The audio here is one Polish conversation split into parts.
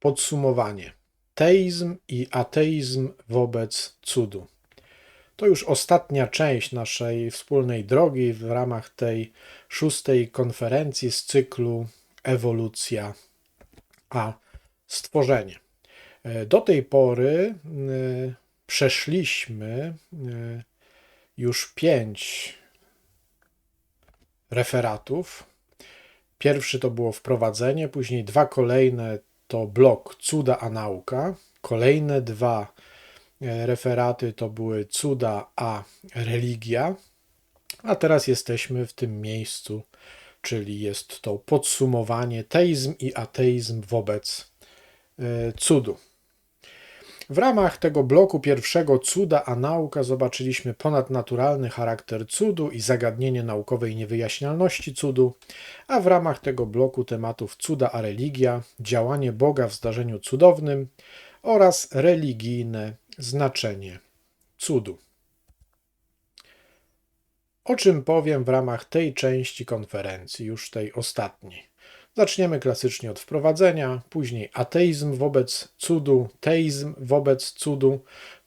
Podsumowanie. Teizm i ateizm wobec cudu. To już ostatnia część naszej wspólnej drogi w ramach tej szóstej konferencji z cyklu Ewolucja a Stworzenie. Do tej pory y, przeszliśmy y, już pięć referatów. Pierwszy to było wprowadzenie, później dwa kolejne to blok Cuda a nauka. Kolejne dwa e, referaty to były Cuda a religia. A teraz jesteśmy w tym miejscu, czyli jest to podsumowanie teizm i ateizm wobec e, cudu. W ramach tego bloku pierwszego cuda a nauka zobaczyliśmy ponadnaturalny charakter cudu i zagadnienie naukowej niewyjaśnialności cudu, a w ramach tego bloku tematów cuda a religia, działanie Boga w zdarzeniu cudownym oraz religijne znaczenie cudu. O czym powiem w ramach tej części konferencji, już tej ostatniej. Zaczniemy klasycznie od wprowadzenia, później ateizm wobec cudu, teizm wobec cudu,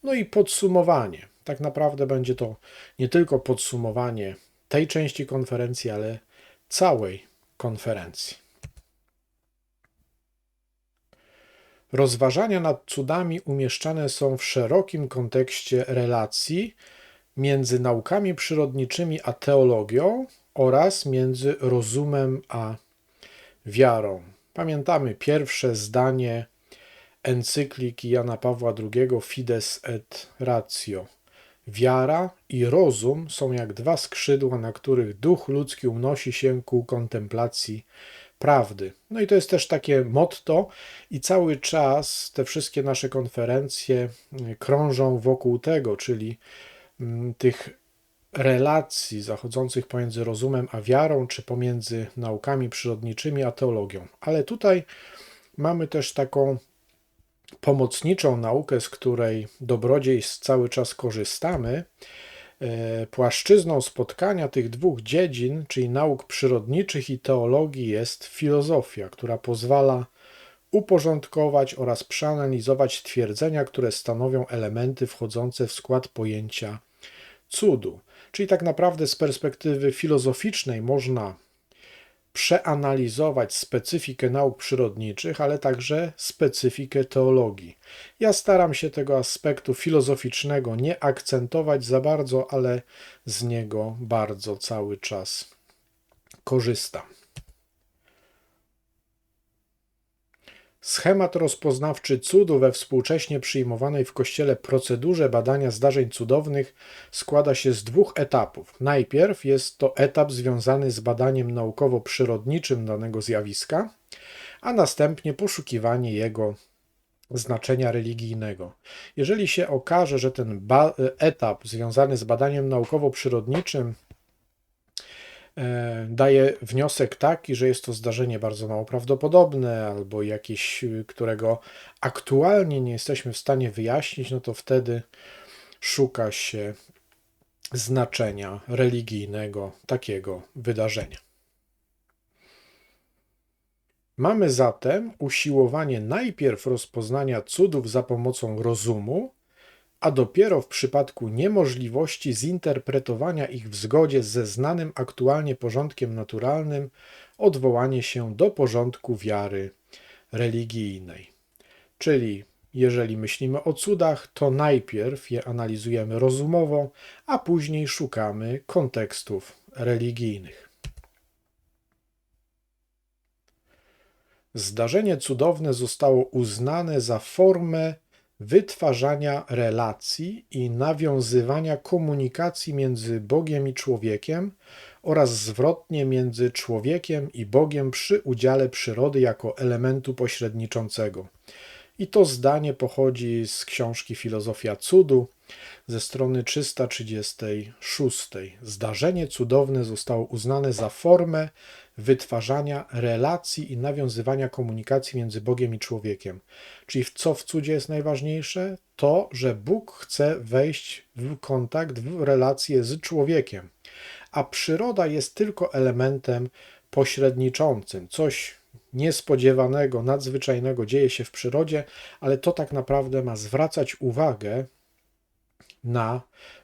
no i podsumowanie. Tak naprawdę będzie to nie tylko podsumowanie tej części konferencji, ale całej konferencji. Rozważania nad cudami umieszczane są w szerokim kontekście relacji między naukami przyrodniczymi a teologią oraz między rozumem a wiarą. Pamiętamy pierwsze zdanie encykliki Jana Pawła II Fides et Ratio. Wiara i rozum są jak dwa skrzydła, na których duch ludzki unosi się ku kontemplacji prawdy. No i to jest też takie motto, i cały czas te wszystkie nasze konferencje krążą wokół tego, czyli mm, tych relacji zachodzących pomiędzy rozumem a wiarą, czy pomiędzy naukami przyrodniczymi a teologią. Ale tutaj mamy też taką pomocniczą naukę, z której dobrodziejstw cały czas korzystamy. E, płaszczyzną spotkania tych dwóch dziedzin, czyli nauk przyrodniczych i teologii, jest filozofia, która pozwala uporządkować oraz przeanalizować twierdzenia, które stanowią elementy wchodzące w skład pojęcia cudu. Czyli tak naprawdę z perspektywy filozoficznej można przeanalizować specyfikę nauk przyrodniczych, ale także specyfikę teologii. Ja staram się tego aspektu filozoficznego nie akcentować za bardzo, ale z niego bardzo cały czas korzystam. Schemat rozpoznawczy cudu we współcześnie przyjmowanej w Kościele procedurze badania zdarzeń cudownych składa się z dwóch etapów. Najpierw jest to etap związany z badaniem naukowo-przyrodniczym danego zjawiska, a następnie poszukiwanie jego znaczenia religijnego. Jeżeli się okaże, że ten etap związany z badaniem naukowo-przyrodniczym E, daje wniosek taki, że jest to zdarzenie bardzo mało prawdopodobne, albo jakieś, którego aktualnie nie jesteśmy w stanie wyjaśnić, no to wtedy szuka się znaczenia religijnego takiego wydarzenia. Mamy zatem usiłowanie najpierw rozpoznania cudów za pomocą rozumu, a dopiero w przypadku niemożliwości zinterpretowania ich w zgodzie ze znanym aktualnie porządkiem naturalnym odwołanie się do porządku wiary religijnej. Czyli jeżeli myślimy o cudach, to najpierw je analizujemy rozumowo, a później szukamy kontekstów religijnych. Zdarzenie cudowne zostało uznane za formę wytwarzania relacji i nawiązywania komunikacji między Bogiem i człowiekiem oraz zwrotnie między człowiekiem i Bogiem przy udziale przyrody jako elementu pośredniczącego. I to zdanie pochodzi z książki Filozofia Cudu ze strony 336. Zdarzenie cudowne zostało uznane za formę wytwarzania relacji i nawiązywania komunikacji między Bogiem i człowiekiem. Czyli co w cudzie jest najważniejsze? To, że Bóg chce wejść w kontakt, w relację z człowiekiem, a przyroda jest tylko elementem pośredniczącym, coś niespodziewanego, nadzwyczajnego dzieje się w przyrodzie, ale to tak naprawdę ma zwracać uwagę na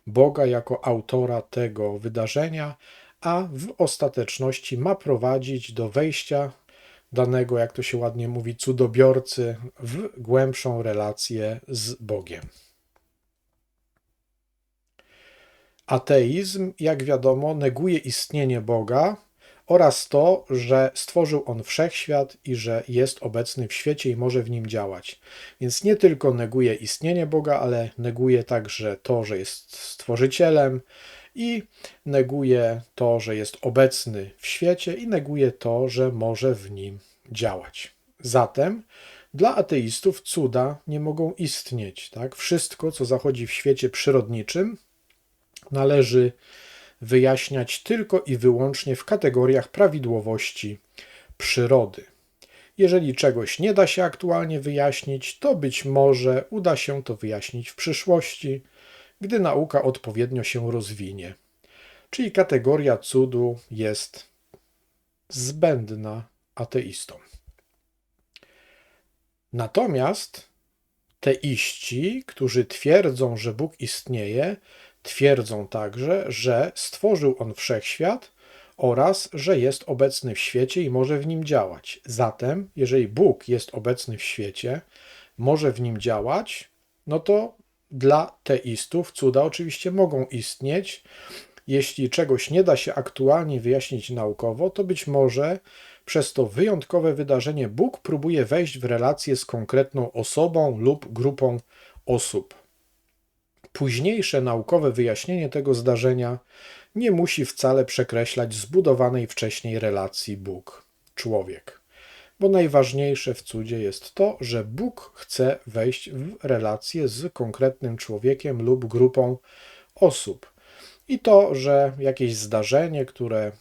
Boga jako autora tego wydarzenia, a w ostateczności ma prowadzić do wejścia danego, jak to się ładnie mówi, cudobiorcy w głębszą relację z Bogiem. Ateizm, jak wiadomo, neguje istnienie Boga oraz to, że stworzył on wszechświat i że jest obecny w świecie i może w nim działać. Więc nie tylko neguje istnienie Boga, ale neguje także to, że jest stworzycielem i neguje to, że jest obecny w świecie i neguje to, że może w nim działać. Zatem dla ateistów cuda nie mogą istnieć. Tak? Wszystko, co zachodzi w świecie przyrodniczym, należy wyjaśniać tylko i wyłącznie w kategoriach prawidłowości przyrody. Jeżeli czegoś nie da się aktualnie wyjaśnić, to być może uda się to wyjaśnić w przyszłości, gdy nauka odpowiednio się rozwinie. Czyli kategoria cudu jest zbędna ateistom. Natomiast teiści, którzy twierdzą, że Bóg istnieje, Twierdzą także, że stworzył on wszechświat oraz że jest obecny w świecie i może w nim działać. Zatem, jeżeli Bóg jest obecny w świecie, może w nim działać, no to dla teistów cuda oczywiście mogą istnieć. Jeśli czegoś nie da się aktualnie wyjaśnić naukowo, to być może przez to wyjątkowe wydarzenie Bóg próbuje wejść w relację z konkretną osobą lub grupą osób. Późniejsze naukowe wyjaśnienie tego zdarzenia nie musi wcale przekreślać zbudowanej wcześniej relacji Bóg-człowiek. Bo najważniejsze w cudzie jest to, że Bóg chce wejść w relację z konkretnym człowiekiem lub grupą osób. I to, że jakieś zdarzenie, które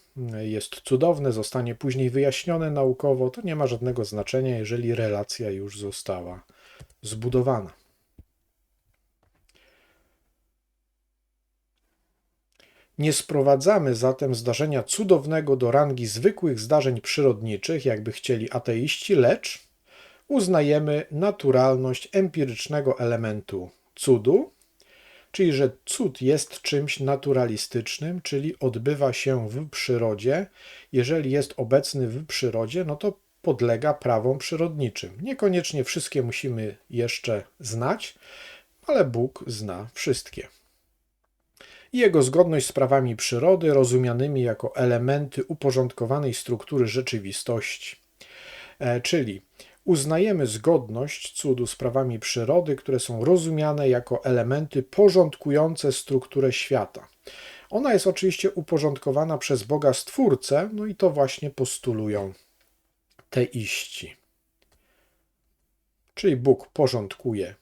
jest cudowne, zostanie później wyjaśnione naukowo, to nie ma żadnego znaczenia, jeżeli relacja już została zbudowana. Nie sprowadzamy zatem zdarzenia cudownego do rangi zwykłych zdarzeń przyrodniczych, jakby chcieli ateiści, lecz uznajemy naturalność empirycznego elementu cudu, czyli że cud jest czymś naturalistycznym, czyli odbywa się w przyrodzie. Jeżeli jest obecny w przyrodzie, no to podlega prawom przyrodniczym. Niekoniecznie wszystkie musimy jeszcze znać, ale Bóg zna wszystkie i jego zgodność z prawami przyrody, rozumianymi jako elementy uporządkowanej struktury rzeczywistości. E, czyli uznajemy zgodność cudu z prawami przyrody, które są rozumiane jako elementy porządkujące strukturę świata. Ona jest oczywiście uporządkowana przez Boga Stwórcę, no i to właśnie postulują teiści. Czyli Bóg porządkuje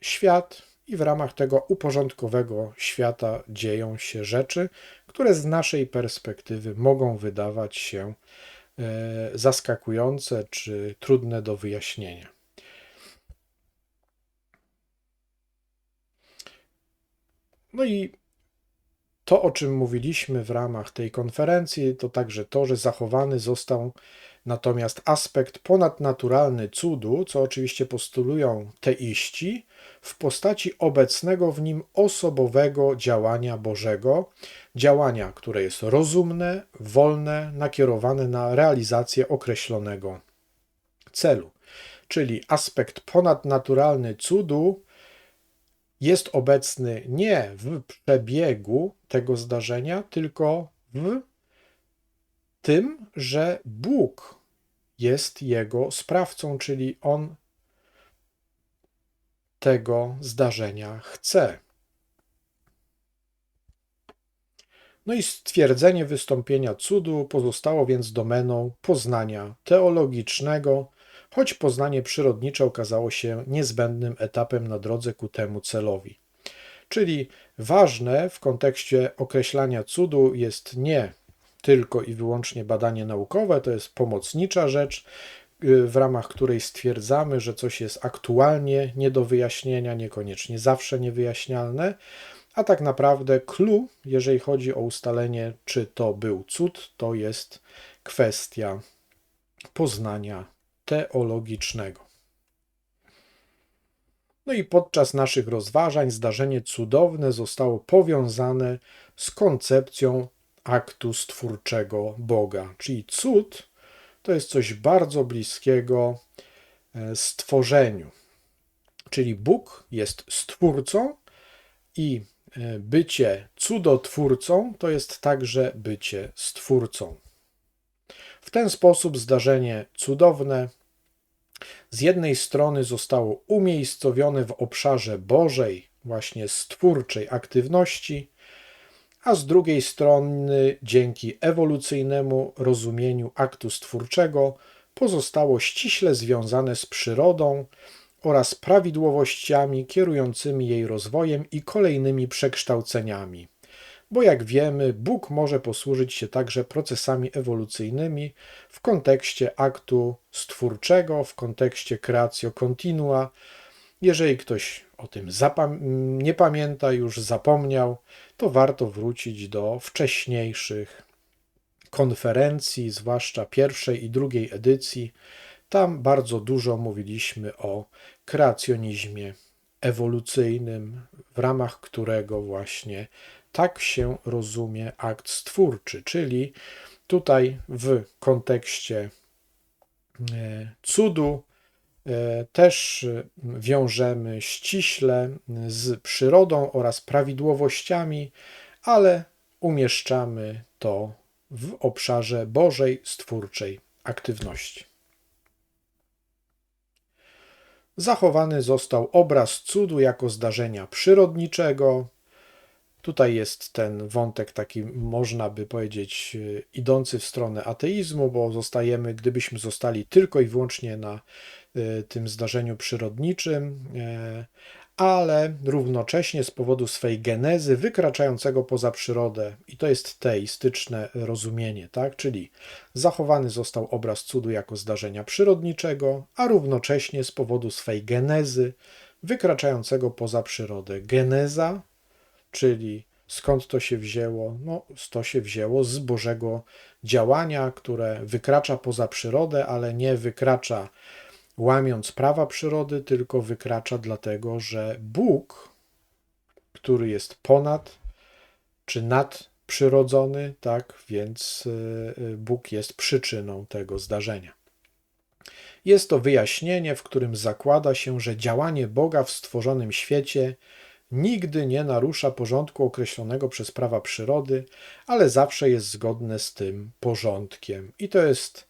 świat, i w ramach tego uporządkowego świata dzieją się rzeczy, które z naszej perspektywy mogą wydawać się e, zaskakujące czy trudne do wyjaśnienia. No i to, o czym mówiliśmy w ramach tej konferencji, to także to, że zachowany został natomiast aspekt ponadnaturalny cudu, co oczywiście postulują teiści, w postaci obecnego w nim osobowego działania Bożego, działania, które jest rozumne, wolne, nakierowane na realizację określonego celu. Czyli aspekt ponadnaturalny cudu jest obecny nie w przebiegu tego zdarzenia, tylko w tym, że Bóg jest jego sprawcą, czyli on tego zdarzenia chce. No i stwierdzenie wystąpienia cudu pozostało więc domeną poznania teologicznego, choć poznanie przyrodnicze okazało się niezbędnym etapem na drodze ku temu celowi. Czyli ważne w kontekście określania cudu jest nie tylko i wyłącznie badanie naukowe, to jest pomocnicza rzecz, w ramach której stwierdzamy, że coś jest aktualnie nie do wyjaśnienia, niekoniecznie zawsze niewyjaśnialne, a tak naprawdę clue, jeżeli chodzi o ustalenie, czy to był cud, to jest kwestia poznania teologicznego. No i podczas naszych rozważań zdarzenie cudowne zostało powiązane z koncepcją aktu stwórczego Boga, czyli cud to jest coś bardzo bliskiego e, stworzeniu. Czyli Bóg jest stwórcą i e, bycie cudotwórcą to jest także bycie stwórcą. W ten sposób zdarzenie cudowne z jednej strony zostało umiejscowione w obszarze Bożej, właśnie stwórczej aktywności, a z drugiej strony dzięki ewolucyjnemu rozumieniu aktu stwórczego pozostało ściśle związane z przyrodą oraz prawidłowościami kierującymi jej rozwojem i kolejnymi przekształceniami. Bo jak wiemy, Bóg może posłużyć się także procesami ewolucyjnymi w kontekście aktu stwórczego, w kontekście creatio continua. Jeżeli ktoś o tym nie pamięta, już zapomniał, to warto wrócić do wcześniejszych konferencji, zwłaszcza pierwszej i drugiej edycji. Tam bardzo dużo mówiliśmy o kreacjonizmie ewolucyjnym, w ramach którego właśnie tak się rozumie akt stwórczy, czyli tutaj w kontekście e, cudu też wiążemy ściśle z przyrodą oraz prawidłowościami, ale umieszczamy to w obszarze Bożej stwórczej aktywności. Zachowany został obraz cudu jako zdarzenia przyrodniczego, Tutaj jest ten wątek taki, można by powiedzieć, e, idący w stronę ateizmu, bo zostajemy, gdybyśmy zostali tylko i wyłącznie na e, tym zdarzeniu przyrodniczym, e, ale równocześnie z powodu swej genezy wykraczającego poza przyrodę, i to jest teistyczne rozumienie, tak? czyli zachowany został obraz cudu jako zdarzenia przyrodniczego, a równocześnie z powodu swej genezy wykraczającego poza przyrodę. Geneza Czyli skąd to się wzięło? No, to się wzięło z Bożego działania, które wykracza poza przyrodę, ale nie wykracza łamiąc prawa przyrody, tylko wykracza dlatego, że Bóg, który jest ponad czy nadprzyrodzony, tak, więc y, y, Bóg jest przyczyną tego zdarzenia. Jest to wyjaśnienie, w którym zakłada się, że działanie Boga w stworzonym świecie nigdy nie narusza porządku określonego przez prawa przyrody, ale zawsze jest zgodne z tym porządkiem. I to jest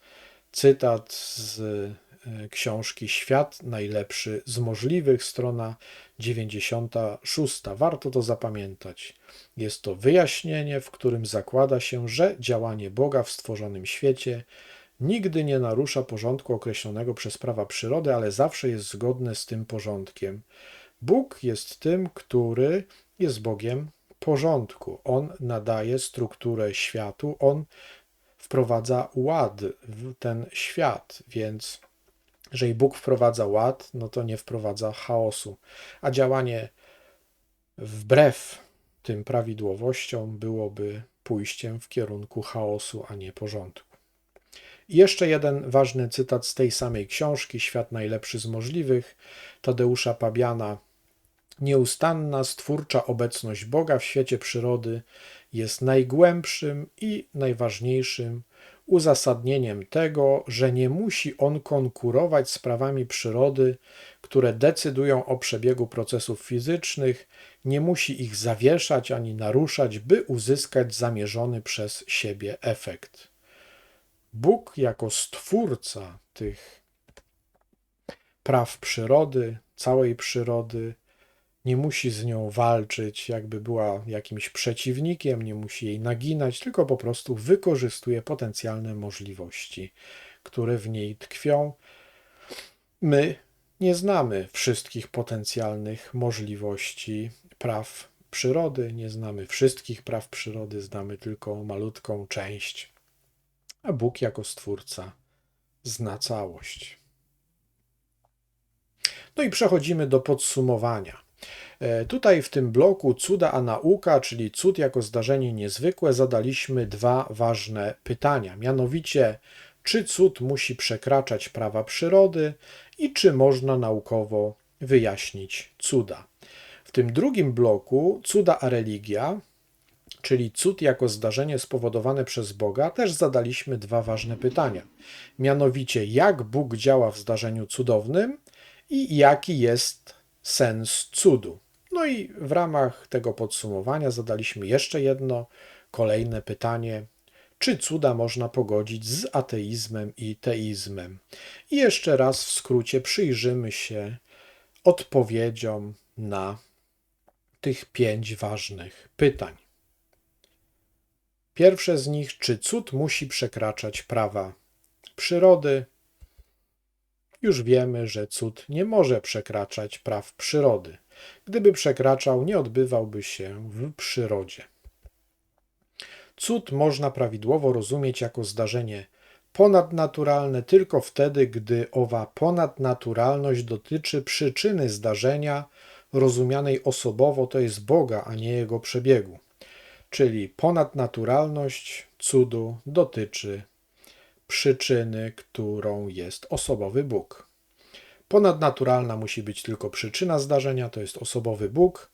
cytat z e, książki Świat najlepszy z możliwych, strona 96. Warto to zapamiętać. Jest to wyjaśnienie, w którym zakłada się, że działanie Boga w stworzonym świecie nigdy nie narusza porządku określonego przez prawa przyrody, ale zawsze jest zgodne z tym porządkiem. Bóg jest tym, który jest Bogiem porządku. On nadaje strukturę światu, on wprowadza ład w ten świat, więc jeżeli Bóg wprowadza ład, no to nie wprowadza chaosu. A działanie wbrew tym prawidłowościom byłoby pójściem w kierunku chaosu, a nie porządku. I jeszcze jeden ważny cytat z tej samej książki, Świat najlepszy z możliwych, Tadeusza Pabiana, Nieustanna stwórcza obecność Boga w świecie przyrody jest najgłębszym i najważniejszym uzasadnieniem tego, że nie musi on konkurować z prawami przyrody, które decydują o przebiegu procesów fizycznych, nie musi ich zawieszać ani naruszać, by uzyskać zamierzony przez siebie efekt. Bóg, jako stwórca tych praw przyrody, całej przyrody, nie musi z nią walczyć, jakby była jakimś przeciwnikiem, nie musi jej naginać, tylko po prostu wykorzystuje potencjalne możliwości, które w niej tkwią. My nie znamy wszystkich potencjalnych możliwości praw przyrody, nie znamy wszystkich praw przyrody, znamy tylko malutką część, a Bóg jako stwórca zna całość. No i przechodzimy do podsumowania. E, tutaj w tym bloku Cuda a nauka, czyli cud jako zdarzenie niezwykłe, zadaliśmy dwa ważne pytania. Mianowicie, czy cud musi przekraczać prawa przyrody i czy można naukowo wyjaśnić cuda. W tym drugim bloku cuda a religia, czyli cud jako zdarzenie spowodowane przez Boga, też zadaliśmy dwa ważne pytania. Mianowicie, jak Bóg działa w zdarzeniu cudownym i jaki jest sens cudu. No i w ramach tego podsumowania zadaliśmy jeszcze jedno kolejne pytanie: czy cuda można pogodzić z ateizmem i teizmem? I jeszcze raz w skrócie przyjrzymy się odpowiedziom na tych pięć ważnych pytań. Pierwsze z nich, czy cud musi przekraczać prawa przyrody? Już wiemy, że cud nie może przekraczać praw przyrody. Gdyby przekraczał, nie odbywałby się w przyrodzie. Cud można prawidłowo rozumieć jako zdarzenie ponadnaturalne tylko wtedy, gdy owa ponadnaturalność dotyczy przyczyny zdarzenia rozumianej osobowo, to jest Boga, a nie jego przebiegu. Czyli ponadnaturalność cudu dotyczy przyczyny, którą jest osobowy Bóg. Ponadnaturalna musi być tylko przyczyna zdarzenia, to jest osobowy Bóg,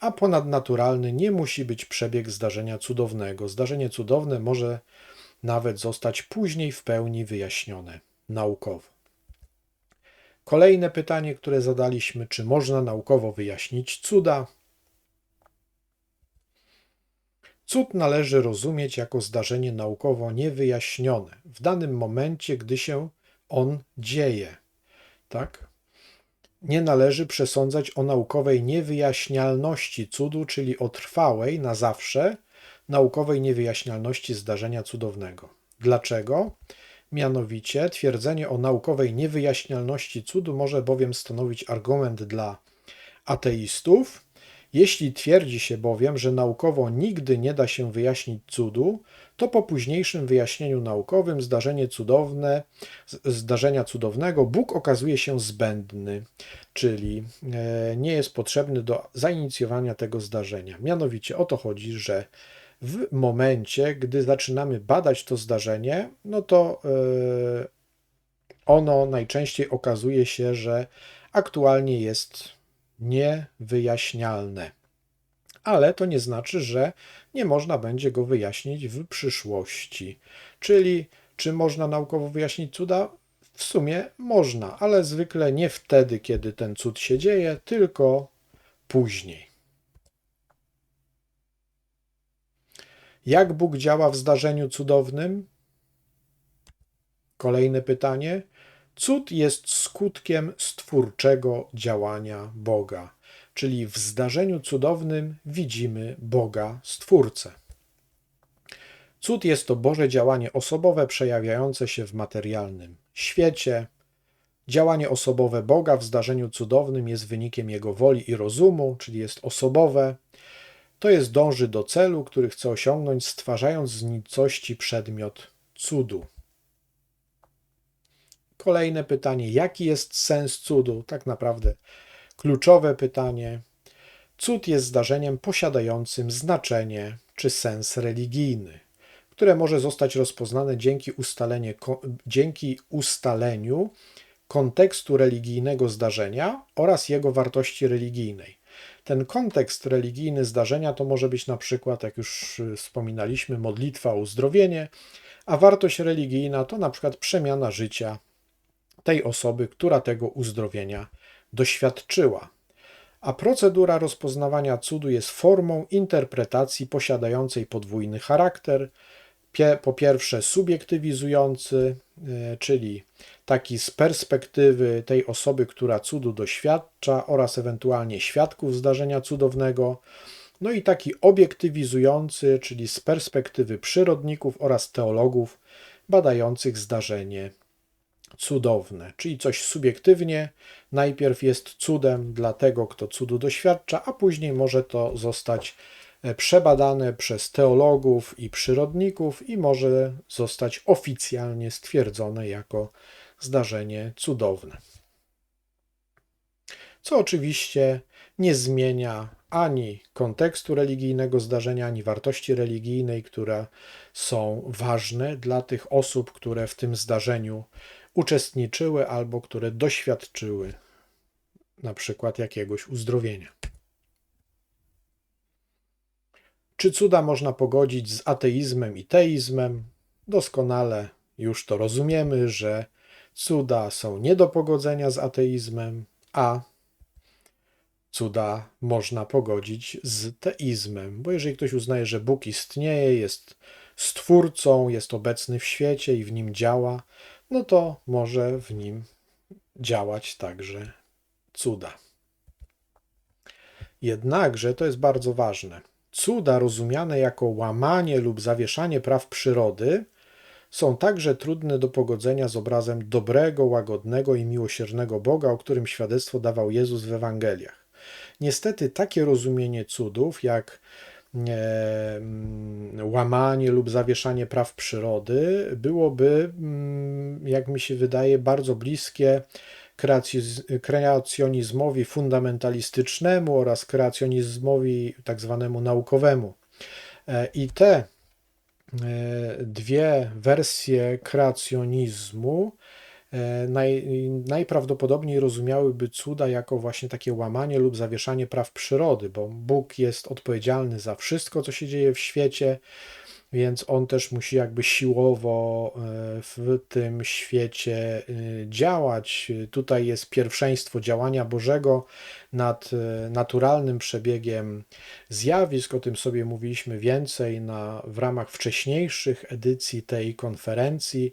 a ponadnaturalny nie musi być przebieg zdarzenia cudownego. Zdarzenie cudowne może nawet zostać później w pełni wyjaśnione naukowo. Kolejne pytanie, które zadaliśmy, czy można naukowo wyjaśnić cuda? Cud należy rozumieć jako zdarzenie naukowo niewyjaśnione w danym momencie, gdy się on dzieje. Tak? Nie należy przesądzać o naukowej niewyjaśnialności cudu, czyli o trwałej na zawsze naukowej niewyjaśnialności zdarzenia cudownego. Dlaczego? Mianowicie twierdzenie o naukowej niewyjaśnialności cudu może bowiem stanowić argument dla ateistów, jeśli twierdzi się bowiem, że naukowo nigdy nie da się wyjaśnić cudu, to po późniejszym wyjaśnieniu naukowym zdarzenie cudowne, zdarzenia cudownego Bóg okazuje się zbędny, czyli e, nie jest potrzebny do zainicjowania tego zdarzenia. Mianowicie o to chodzi, że w momencie, gdy zaczynamy badać to zdarzenie, no to e, ono najczęściej okazuje się, że aktualnie jest niewyjaśnialne. Ale to nie znaczy, że nie można będzie go wyjaśnić w przyszłości. Czyli, czy można naukowo wyjaśnić cuda? W sumie można, ale zwykle nie wtedy, kiedy ten cud się dzieje, tylko później. Jak Bóg działa w zdarzeniu cudownym? Kolejne pytanie. Cud jest skutkiem stwórczego działania Boga, czyli w zdarzeniu cudownym widzimy Boga Stwórcę. Cud jest to Boże działanie osobowe przejawiające się w materialnym świecie. Działanie osobowe Boga w zdarzeniu cudownym jest wynikiem Jego woli i rozumu, czyli jest osobowe. To jest dąży do celu, który chce osiągnąć, stwarzając z nicości przedmiot cudu. Kolejne pytanie: jaki jest sens cudu? Tak naprawdę kluczowe pytanie. Cud jest zdarzeniem posiadającym znaczenie czy sens religijny, które może zostać rozpoznane dzięki, ustalenie, dzięki ustaleniu kontekstu religijnego zdarzenia oraz jego wartości religijnej. Ten kontekst religijny zdarzenia to może być na przykład, jak już wspominaliśmy, modlitwa o uzdrowienie, a wartość religijna to na przykład przemiana życia tej osoby, która tego uzdrowienia doświadczyła. A procedura rozpoznawania cudu jest formą interpretacji posiadającej podwójny charakter. Po pierwsze, subiektywizujący, e, czyli taki z perspektywy tej osoby, która cudu doświadcza, oraz ewentualnie świadków zdarzenia cudownego. No i taki obiektywizujący, czyli z perspektywy przyrodników oraz teologów badających zdarzenie cudowne, czyli coś subiektywnie najpierw jest cudem dla tego, kto cudu doświadcza, a później może to zostać e, przebadane przez teologów i przyrodników i może zostać oficjalnie stwierdzone jako zdarzenie cudowne. Co oczywiście nie zmienia ani kontekstu religijnego zdarzenia, ani wartości religijnej, które są ważne dla tych osób, które w tym zdarzeniu uczestniczyły albo które doświadczyły na przykład jakiegoś uzdrowienia. Czy cuda można pogodzić z ateizmem i teizmem? Doskonale już to rozumiemy, że cuda są nie do pogodzenia z ateizmem, a cuda można pogodzić z teizmem, bo jeżeli ktoś uznaje, że Bóg istnieje, jest stwórcą, jest obecny w świecie i w nim działa, no to może w nim działać także cuda. Jednakże to jest bardzo ważne. Cuda rozumiane jako łamanie lub zawieszanie praw przyrody są także trudne do pogodzenia z obrazem dobrego, łagodnego i miłosiernego Boga, o którym świadectwo dawał Jezus w Ewangeliach. Niestety takie rozumienie cudów, jak łamanie lub zawieszanie praw przyrody, byłoby, mm, jak mi się wydaje, bardzo bliskie kreacjonizmowi fundamentalistycznemu oraz kreacjonizmowi tak zwanemu naukowemu. E, I te e, dwie wersje kreacjonizmu e, naj, najprawdopodobniej rozumiałyby cuda jako właśnie takie łamanie lub zawieszanie praw przyrody, bo Bóg jest odpowiedzialny za wszystko, co się dzieje w świecie, więc on też musi jakby siłowo e, w tym świecie e, działać. Tutaj jest pierwszeństwo działania Bożego nad e, naturalnym przebiegiem zjawisk. O tym sobie mówiliśmy więcej na, w ramach wcześniejszych edycji tej konferencji.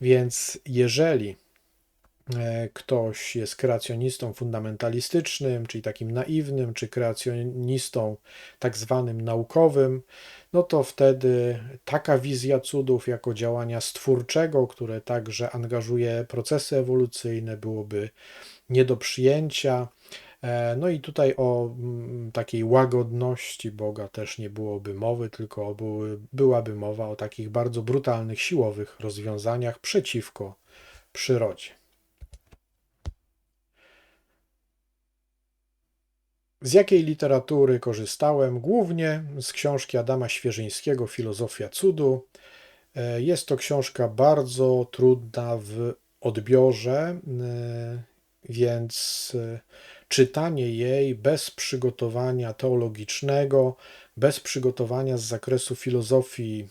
Więc jeżeli ktoś jest kreacjonistą fundamentalistycznym, czyli takim naiwnym, czy kreacjonistą tak zwanym naukowym, no to wtedy taka wizja cudów jako działania stwórczego, które także angażuje procesy ewolucyjne, byłoby nie do przyjęcia. E, no i tutaj o mm, takiej łagodności Boga też nie byłoby mowy, tylko były, byłaby mowa o takich bardzo brutalnych, siłowych rozwiązaniach przeciwko przyrodzie. Z jakiej literatury korzystałem? Głównie z książki Adama Świeżyńskiego Filozofia cudu. E, jest to książka bardzo trudna w odbiorze, e, więc czytanie jej bez przygotowania teologicznego, bez przygotowania z zakresu filozofii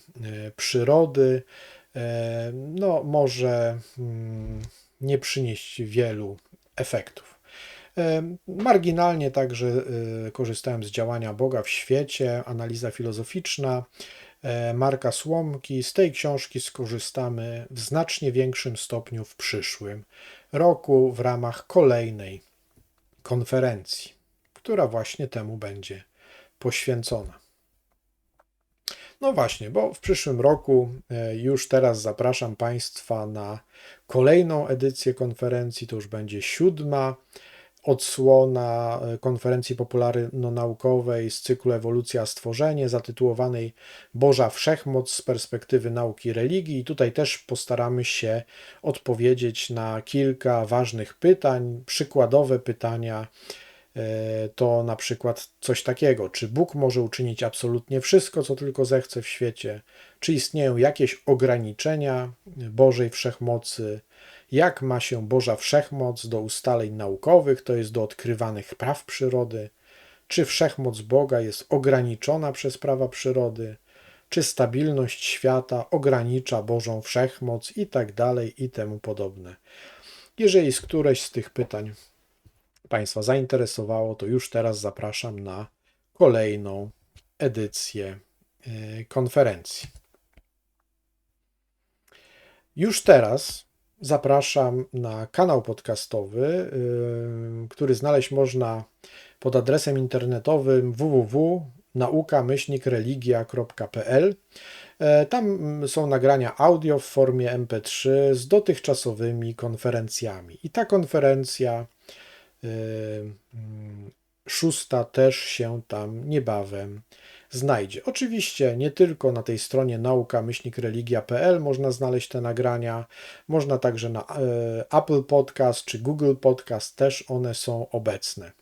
przyrody, no, może mm, nie przynieść wielu efektów. Marginalnie także korzystałem z działania Boga w świecie, analiza filozoficzna e, Marka Słomki. Z tej książki skorzystamy w znacznie większym stopniu w przyszłym roku w ramach kolejnej konferencji, która właśnie temu będzie poświęcona. No właśnie, bo w przyszłym roku e, już teraz zapraszam Państwa na kolejną edycję konferencji. To już będzie siódma odsłona e, konferencji popularno-naukowej z cyklu Ewolucja Stworzenie, zatytułowanej Boża Wszechmoc z perspektywy nauki religii. I tutaj też postaramy się odpowiedzieć na kilka ważnych pytań, przykładowe pytania. E, to na przykład coś takiego, czy Bóg może uczynić absolutnie wszystko, co tylko zechce w świecie, czy istnieją jakieś ograniczenia Bożej wszechmocy, jak ma się Boża Wszechmoc do ustaleń naukowych, to jest do odkrywanych praw przyrody, czy wszechmoc Boga jest ograniczona przez prawa przyrody, czy stabilność świata ogranicza Bożą Wszechmoc i tak dalej i temu podobne. Jeżeli z któreś z tych pytań Państwa zainteresowało, to już teraz zapraszam na kolejną edycję e, konferencji. Już teraz zapraszam na kanał podcastowy, y, który znaleźć można pod adresem internetowym www.nauka-religia.pl. E, tam są nagrania audio w formie MP3 z dotychczasowymi konferencjami. I ta konferencja y, mm, szósta też się tam niebawem znajdzie. Oczywiście nie tylko na tej stronie nauka-religia.pl można znaleźć te nagrania, można także na e, Apple Podcast czy Google Podcast też one są obecne.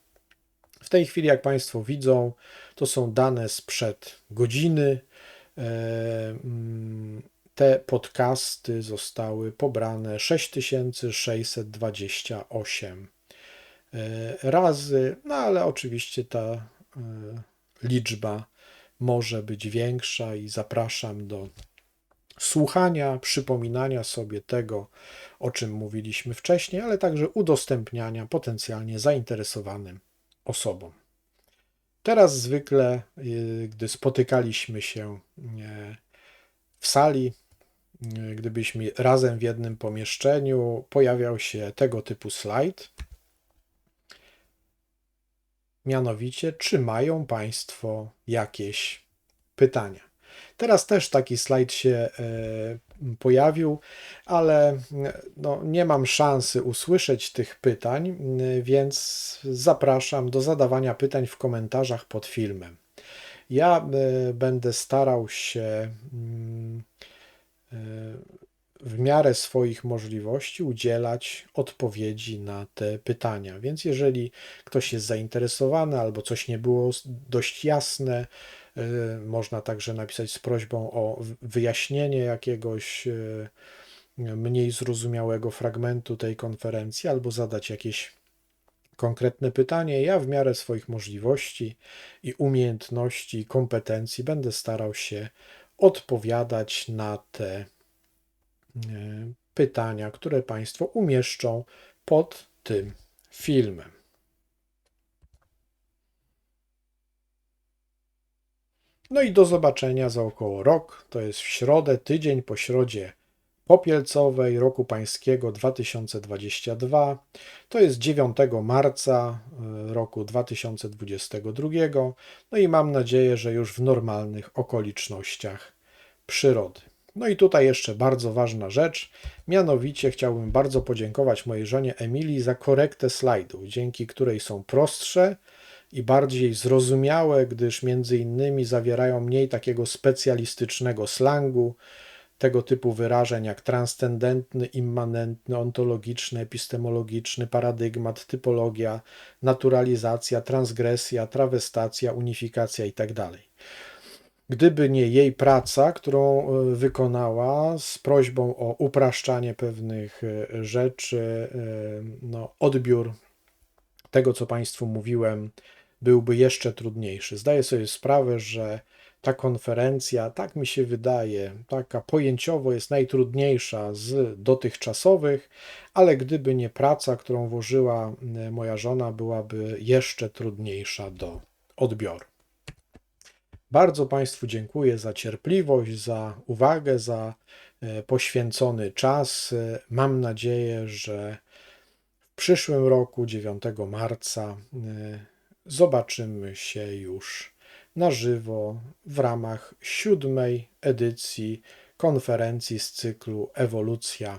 W tej chwili, jak Państwo widzą, to są dane sprzed godziny. E, mm, te podcasty zostały pobrane 6628 e, razy, no ale oczywiście ta liczba może być większa i zapraszam do słuchania, przypominania sobie tego, o czym mówiliśmy wcześniej, ale także udostępniania potencjalnie zainteresowanym osobom. Teraz zwykle, y, gdy spotykaliśmy się w sali, y, gdybyśmy razem w jednym pomieszczeniu, pojawiał się tego typu slajd. Mianowicie, czy mają Państwo jakieś pytania? Teraz też taki slajd się e, pojawił, ale no, nie mam szansy usłyszeć tych pytań, więc zapraszam do zadawania pytań w komentarzach pod filmem. Ja e, będę starał się mm, e, w miarę swoich możliwości udzielać odpowiedzi na te pytania. Więc jeżeli ktoś jest zainteresowany albo coś nie było dość jasne, y, można także napisać z prośbą o wyjaśnienie jakiegoś y, mniej zrozumiałego fragmentu tej konferencji albo zadać jakieś konkretne pytanie. Ja w miarę swoich możliwości i umiejętności i kompetencji będę starał się odpowiadać na te E, pytania, które Państwo umieszczą pod tym filmem. No i do zobaczenia za około rok. To jest w środę, tydzień po środzie popielcowej roku pańskiego 2022. To jest 9 marca e, roku 2022. No i mam nadzieję, że już w normalnych okolicznościach przyrody. No i tutaj jeszcze bardzo ważna rzecz, mianowicie chciałbym bardzo podziękować mojej żonie Emilii za korektę slajdów, dzięki której są prostsze i bardziej zrozumiałe, gdyż między innymi zawierają mniej takiego specjalistycznego slangu, tego typu wyrażeń jak transcendentny, immanentny, ontologiczny, epistemologiczny, paradygmat, typologia, naturalizacja, transgresja, trawestacja, unifikacja itd. Gdyby nie jej praca, którą e, wykonała z prośbą o upraszczanie pewnych e, rzeczy, e, no, odbiór tego, co Państwu mówiłem, byłby jeszcze trudniejszy. Zdaję sobie sprawę, że ta konferencja, tak mi się wydaje, taka pojęciowo jest najtrudniejsza z dotychczasowych, ale gdyby nie praca, którą włożyła moja żona, byłaby jeszcze trudniejsza do odbioru. Bardzo Państwu dziękuję za cierpliwość, za uwagę, za e, poświęcony czas. E, mam nadzieję, że w przyszłym roku, 9 marca, e, zobaczymy się już na żywo w ramach siódmej edycji konferencji z cyklu Ewolucja,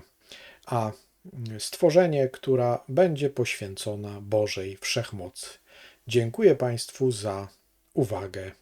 a stworzenie, która będzie poświęcona Bożej Wszechmocy. Dziękuję Państwu za uwagę.